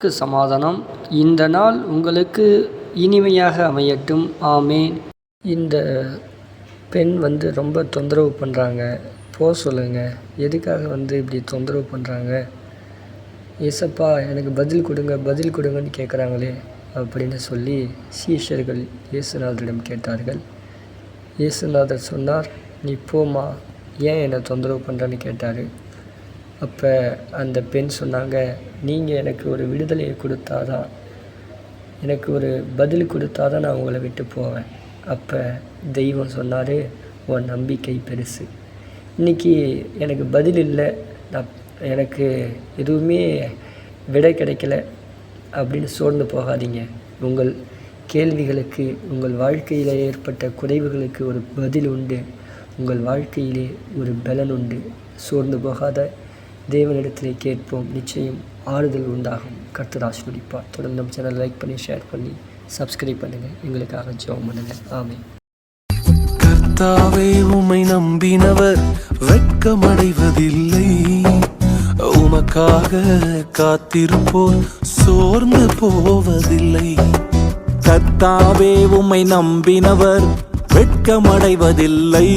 கர்த்தருக்கு சமாதானம். இந்த நாள் உங்களுக்கு இனிமையாக அமையட்டும். ஆமேன். இந்த பெண் வந்து ரொம்ப தொந்தரவு பண்ணுறாங்க போக சொல்லுங்கள் எதுக்காக வந்து இப்படி தொந்தரவு பண்ணுறாங்க ஏசப்பா எனக்கு பதில் கொடுங்க பதில் கொடுங்கன்னு கேட்குறாங்களே அப்படின்னு சொல்லி சீஷர்கள் இயேசுநாதரிடம் கேட்டார்கள். இயேசுநாதர் சொன்னார் நீ போம்மா. ஏன் என்னை தொந்தரவு பண்ணுறன்னு கேட்டார். அப்போ அந்த பெண் சொன்னாங்க நீங்கள் எனக்கு ஒரு விடுதலையை கொடுத்தாதான் எனக்கு ஒரு பதில் கொடுத்தாதான் நான் உங்களை விட்டு போவேன். அப்போ தெய்வம் சொன்னார் உன் நம்பிக்கை பெருசு. இன்றைக்கி எனக்கு பதில் இல்லை நான் எனக்கு எதுவுமே விடை கிடைக்கல அப்படின்னு சோர்ந்து போகாதீங்க. உங்கள் கேள்விகளுக்கு உங்கள் வாழ்க்கையில் ஏற்பட்ட குறைவுகளுக்கு ஒரு பதில் உண்டு. உங்கள் வாழ்க்கையிலே ஒரு பலன் உண்டு. சோர்ந்து போகாத தேவனிடத்திலே கேட்போம். நிச்சயம் ஆறுதல் உண்டாகும். கர்த்தர் ஆசீர்வதிப்பார். தொடர்ந்து நம்ம சேனல் லைக் பண்ணி ஷேர் பண்ணி சப்ஸ்கிரைப் பண்ணுங்கள் எங்களுக்காக ஜெபம் பண்ணுங்கள் ஆமென். கர்த்தாவே உமை நம்பினவர் வெட்கமடைவதில்லை. உமக்காக காத்திருப்போர் சோர்ந்து போவதில்லை. கர்த்தாவே உம்மை நம்பினவர் வெட்கமடைவதில்லை.